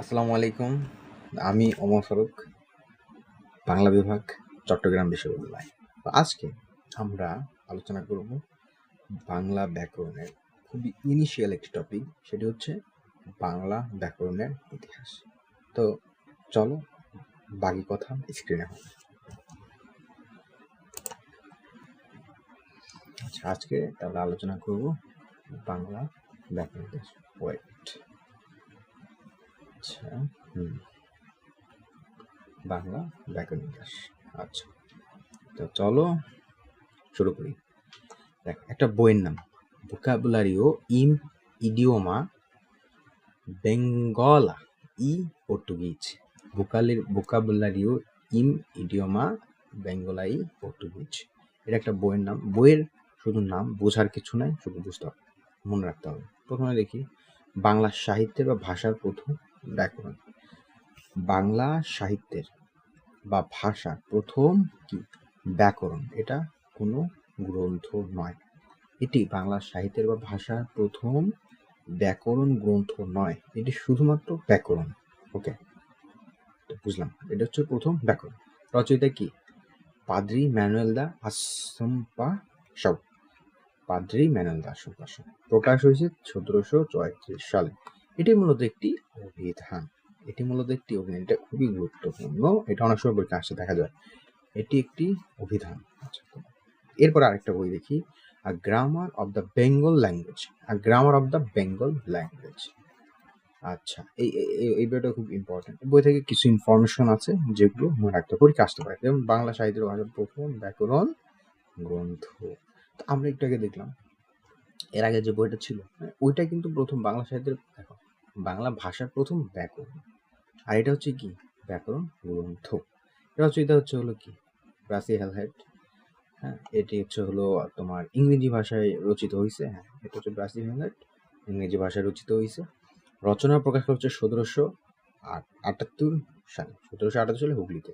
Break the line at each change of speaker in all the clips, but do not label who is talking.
আসসালামু আলাইকুম। আমি ওমর ফারুক, বাংলা বিভাগ, চট্টগ্রাম বিশ্ববিদ্যালয়। আজকে আমরা আলোচনা করব বাংলা ব্যাকরণের খুবই ইনিশিয়াল একটি টপিক সেটি হচ্ছে বাংলা ব্যাকরণের ইতিহাস। তো চলো, বাকি কথা স্ক্রিনে হবে আচ্ছা আজকে তাহলে আলোচনা করব বাংলা ব্যাকরণ ওয়েট আচ্ছা হুম। বাংলা ব্যাকরণ ইতিহাস আচ্ছা। তো চলো শুরু করি। দেখ, একটা বইয়ের নাম ভোকাবুলারিও ইম ইডিওমা বেঙ্গলা ই পর্তুগিজ। ভোকালির ভোকাবুলারিও ইম ইডিওমা বেঙ্গলা ই পর্তুগিজ। এটা একটা বইয়ের নাম, বইয়ের শুধু নাম বোঝার কিছু নাই, শুধু বুঝতে হবে, মনে রাখতে হবে। প্রথমে দেখি, বাংলা সাহিত্যের বা ভাষার প্রথম ব্যাকরণ বাংলা সাহিত্যের বা ভাষার প্রথম কি? ব্যাকরণ এটা কোনো গ্রন্থ নয়। এটি বাংলা সাহিত্যের বা ভাষার প্রথম ব্যাকরণ গ্রন্থ নয়। এটি শুধুমাত্র ব্যাকরণ ওকে? তো বুঝলাম। এটা হচ্ছে প্রথম ব্যাকরণ রচয়িতা কি? পাদ্রি ম্যানুয়েল দা আসম্পা সব পাদ্রি ম্যানুয়েল দা আসম্পা প্রকাশ হয়েছে সতেরোশো চুয়াত্রিশ সালে। এটি মূলত একটি অভিধান। এটি মূলত একটি অভিধান। এটা খুবই গুরুত্বপূর্ণ। এটা অনেক সময় পরীক্ষা আসতে দেখা যায়। এটি একটি অভিধান। আচ্ছা এরপর আরেকটা বই দেখি। A grammar of the Bengal language a grammar of the Bengal language আচ্ছা এই এই- বইটা খুব ইম্পর্টেন্ট বই থেকে কিছু ইনফরমেশন আছে যেগুলো মনে রাখতে পরীক্ষা আসতে পারে। যেমন বাংলা সাহিত্যের ভাষার প্রথম ব্যাকরণ গ্রন্থ। তো আমরা একটু আগে দেখলাম এর আগে যে বইটা ছিল হ্যাঁ, ওইটা কিন্তু প্রথম বাংলা সাহিত্যের দেখো বাংলা ভাষার প্রথম ব্যাকরণ। আর এটা হচ্ছে কি? ব্যাকরণ গ্রন্থ। এটা হচ্ছে এটা হচ্ছে হলো কি? ব্রাসি হেলহেড হ্যাঁ এটি হচ্ছে হলো তোমার ইংরেজি ভাষায় রচিত হয়েছে হ্যাঁ এটা হচ্ছে ব্রাসি হেলহেড ইংরেজি ভাষায় রচিত হয়েছে রচনা প্রকাশ হচ্ছে সতেরোশো আটাত্তর সালে। সতেরোশো আটাত্তর সালে হুগলিতে।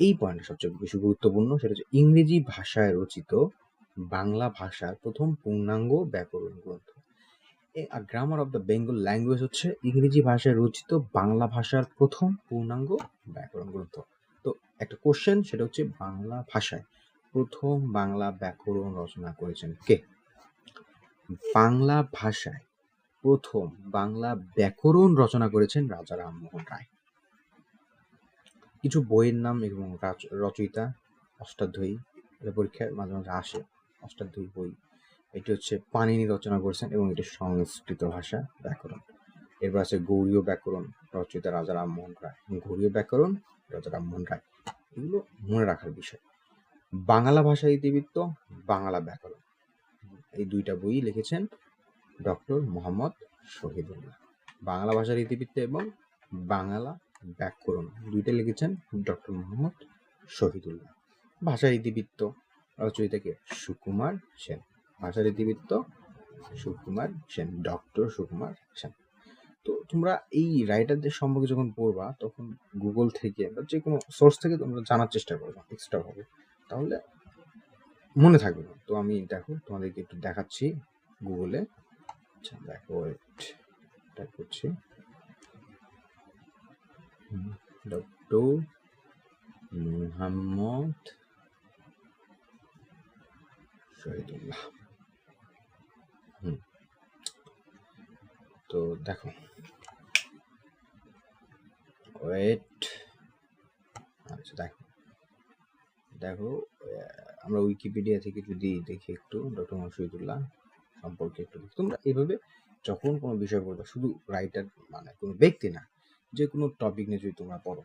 এই পয়েন্টটা সবচেয়ে বেশি গুরুত্বপূর্ণ, সেটা হচ্ছে ইংরেজি ভাষায় রচিত বাংলা ভাষার প্রথম পূর্ণাঙ্গ ব্যাকরণ গ্রন্থ। Grammar of the Bengal language হচ্ছে ইংরেজি ভাষায় রচিত বাংলা ভাষার প্রথম পূর্ণাঙ্গ ব্যাকরণ গ্রন্থ। তো একটা কোশ্চেন সেটা হচ্ছে বাংলা ভাষায় প্রথম বাংলা ব্যাকরণ রচনা করেছেন কে? বাংলা ভাষায় প্রথম বাংলা ব্যাকরণ রচনা করেছেন রাজা রামমোহন রায়। কিছু বইয়ের নাম এবং রাচ- রচয়িতা অষ্টাধ্যায়ী পরীক্ষায় মাঝে মাঝে আসে, অষ্টাধ্যায়ী বই। এটি হচ্ছে পানিনি রচনা করেছেন এবং এটি সংস্কৃত ভাষা ব্যাকরণ। এরপর আছে গৌরীয় ব্যাকরণ, রচয়িতা রাজা রামমোহন রায়। গৌরীয় ব্যাকরণ রাজা রামমোহন রায়। এগুলো মনে রাখার বিষয়। বাংলা ভাষা ইতিবৃত্ত, বাংলা ব্যাকরণ। এই দুইটা বই লিখেছেন ডক্টর মোহাম্মদ শহীদুল্লাহ। বাংলা ভাষার ইতিবৃত্ত এবং বাংলা ব্যাকরণ দুইটা লিখেছেন ডক্টর মোহাম্মদ শহীদুল্লাহ। ভাষার ইতিবৃত্ত, রচয়িতাকে সুকুমার সেন। ভাষার ইতিবৃত্ত সুকুমার সেন ডক্টর সুকুমার সেন। তো তোমরা এই রাইটারদের সম্পর্কে যখন পড়বা, তখন গুগল থেকে বা যে কোনো সোর্স থেকে তোমরা জানার চেষ্টা করবে এক্সট্রা হবে তাহলে মনে থাকবে না। তো আমি দেখো, তোমাদেরকে একটু দেখাচ্ছি গুগলে আচ্ছা দেখো টাইপ করছি। ডক্টর মুহাম্মদ শহীদুল্লাহ হুম তো দেখো। ওয়েট আচ্ছা দেখো। দেখো আমরা উইকিপিডিয়া থেকে যদি দেখি একটু ডক্টর মোহাম্মদ শহীদুল্লাহ সম্পর্কে একটু তোমরা এইভাবে যখন কোনো বিষয় পড়বে, শুধু রাইটার মানে কোনো ব্যক্তি না, যে কোনো টপিক নিয়ে যদি তোমরা পড়ো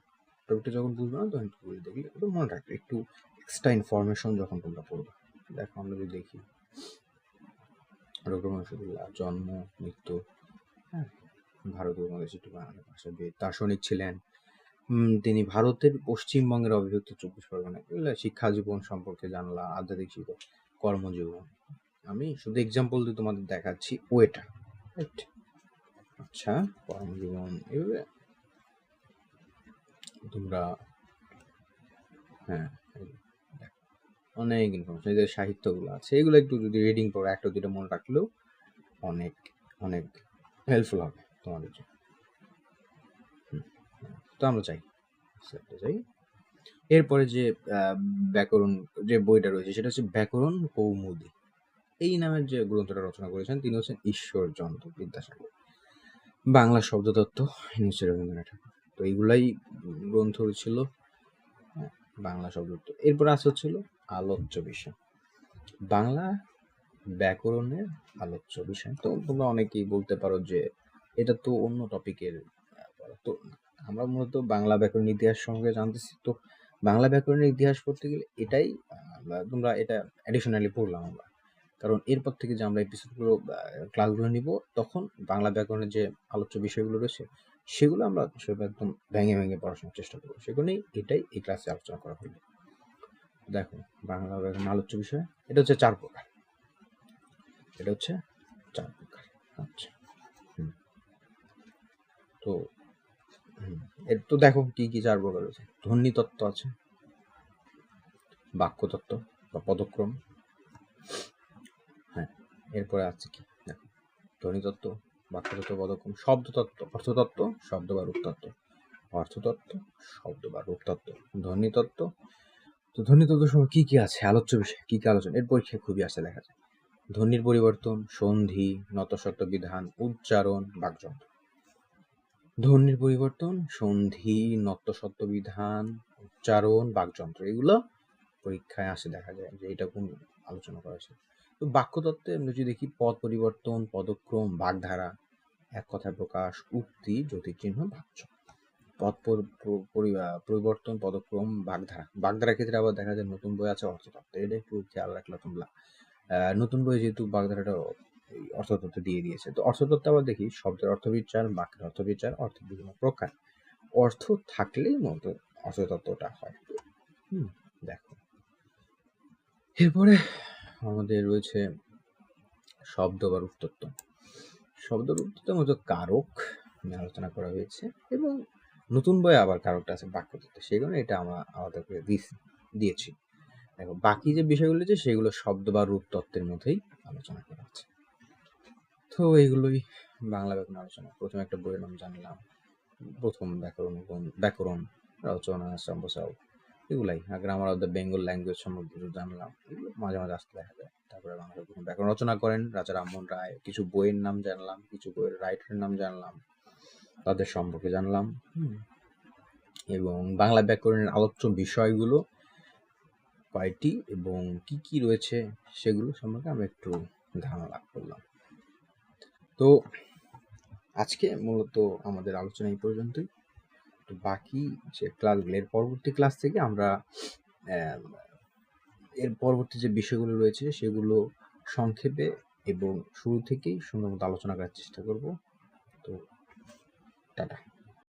টপিকটা যখন বুঝবে না, তখন একটু বলে দেখলে একটু মনে রাখবে, একটু এক্সট্রা ইনফরমেশন যখন তোমরা পড়বে। দেখো, আমরা যদি দেখি ডক্টর মোহাম্মদ শহীদুল্লাহ জন্ম, মৃত্যু হ্যাঁ। ভারতীয় উপমহাদেশে একটি বাংলা ভাষাবিদ দার্শনিক ছিলেন। তিনি ভারতের পশ্চিমবঙ্গের অবিভক্ত চব্বিশ পরগনা এগুলো শিক্ষা জীবন সম্পর্কে জানলা আধ্যাত্মিক জীবন, কর্মজীবন। আমি শুধু এক্সাম্পল দিয়ে তোমাদের দেখাচ্ছি ওয়েটা। রাইট আচ্ছা কর্মজীবন এভাবে। তোমরা হ্যাঁ অনেক ইনফরমেশন যে সাহিত্যগুলো আছে, এগুলো একটু যদি রিডিং করো একটা দুটো মনে রাখলেও অনেক অনেক হেল্পফুল হবে তোমাদের জন্য। তো আমরা চাই যাই এরপরে যে ব্যাকরণ যে বইটা রয়েছে সেটা হচ্ছে ব্যাকরণ কৌমুদী। এই নামের যে গ্রন্থটা রচনা করেছেন তিনি হচ্ছেন ঈশ্বরচন্দ্র বিদ্যাসাগর। বাংলা শব্দতত্ত্ব হচ্ছে রবীন্দ্রনাথ ঠাকুর। তো এইগুলাই গ্রন্থ ছিল হ্যাঁ, বাংলা শব্দতত্ত্ব। এরপর আছে হচ্ছিল আলোচ্য বিষয়। বাংলা ব্যাকরণের আলোচ্য বিষয়। তো তোমরা অনেকেই বলতে পারো যে এটা তো অন্য টপিকের তো আমরা মূলত বাংলা ব্যাকরণ ইতিহাস সঙ্গে জানতেছি। তো বাংলা ব্যাকরণের ইতিহাস পড়তে গেলে এটাই তোমরা এটা অ্যাডিশনালি পড়লাম আমরা। কারণ এরপর থেকে যে আমরা এপিসোডগুলো ক্লাসগুলো নিব, তখন বাংলা ব্যাকরণের যে আলোচ্য বিষয়গুলো রয়েছে, সেগুলো আমরা একদম ভেঙে ভেঙে পড়াশোনার চেষ্টা করব। সেগুলোই এটাই এই ক্লাসে আলোচনা করা হলো। দেখো, বাংলা ব্যাকরণ আলোচ্য বিষয়, এটা হচ্ছে চার প্রকার। এটা হচ্ছে চার প্রকার। আচ্ছা। তো এর তো দেখো কি কি চার প্রকার রয়েছে। ধ্বনি তত্ত্ব আছে বাক্য তত্ত্ব বা পদক্রম হ্যাঁ এরপরে আছে কি? দেখো ধ্বনি তত্ত্ব বাক্য তত্ত্ব পদক্রম শব্দ তত্ত্ব অর্থতত্ত্ব, শব্দ বা রূপ তত্ত্ব অর্থতত্ত্ব, শব্দ বা রূপ তত্ত্ব ধ্বনি তত্ত্ব তো ধ্বনি তত্ত্ব সময় কি কি আছে? আলোচ্য বিষয়, কি কি আলোচনা? এর পরীক্ষায় খুবই আসে দেখা যায়। ধ্বনির পরিবর্তন, সন্ধি, নতশত বিধান, উচ্চারণ, বাকযন্ত্র। ধ্বনির পরিবর্তন, সন্ধি নত্যসত্ত্ব বিধান, উচ্চারণ, বাকযন্ত্র, এগুলো পরীক্ষায় আসে দেখা যায় যে এটা কোন আলোচনা করা হয়েছে। তো বাক্যতত্ত্বে আমরা যদি দেখি পদ পরিবর্তন, পদক্রম, বাগধারা, এক কথায় প্রকাশ, উক্তি জ্যোতিচিহ্ন বাক্য। পদ পরিবর্তন, পদক্রম, বাগধারা। বাগধারার ক্ষেত্রে আবার দেখা যায় নতুন বই আছে অর্থতত্ত্ব। এটা একটু খেয়াল রাখলে তোমরা নতুন বই যেহেতু বাগধারাটা অর্থতত্ত্ব দিয়ে দিয়েছে, তো অর্থতত্ত্ব আবার দেখি, শব্দের অর্থবিচার, বাক্যের অর্থবিচার, অর্থের বিভিন্ন প্রকার। অর্থ থাকলেই মূলত অর্থতত্ত্বটা হয়। হুম, দেখো। এরপরে আমাদের রয়েছে শব্দ বা রূপতত্ত্ব। শব্দ রূপতত্ত্বের মধ্যে কারক নিয়ে আলোচনা করা হয়েছে এবং নতুন বই আবার কারকটা আছে বাক্যতত্ত্ব। সেই কারণে এটা আমরা আলাদা করে দিয়েছি। দেখো, বাকি যে বিষয়গুলো আছে সেগুলো শব্দ বা রূপ তত্ত্বের মধ্যেই আলোচনা করা আছে তো এগুলোই বাংলা ব্যাকরণ আলোচনা। প্রথমে একটা বইয়ের নাম জানলাম। প্রথম ব্যাকরণ ব্যাকরণ, রচনা সম্প্রসার এগুলাই। আর grammar of the Bengal language সম্পর্কে কিছু জানলাম। এগুলো মাঝে মাঝে আসতে দেখা যায়। তারপরে বাংলা ব্যাকরণ রচনা করেন রাজা রামমোহন রায়। কিছু বইয়ের নাম জানলাম, কিছু বইয়ের রাইটারের নাম জানলাম, তাদের সম্পর্কে জানলাম। এবং বাংলা ব্যাকরণের আলোচ্য বিষয়গুলো কয়টি এবং কি কি রয়েছে সেগুলো সম্পর্কে আমরা একটু ধারণা লাভ করলাম। তো আজকে মূলত আমাদের আলোচনা এই পর্যন্তই। তো বাকি যে ক্লাসগুলো এর পরবর্তী ক্লাস থেকে আমরা এর পরবর্তী যে বিষয়গুলো রয়েছে সেগুলো সংক্ষেপে এবং শুরু থেকেই সুন্দর মতো আলোচনা করার চেষ্টা করব। তো টাটা।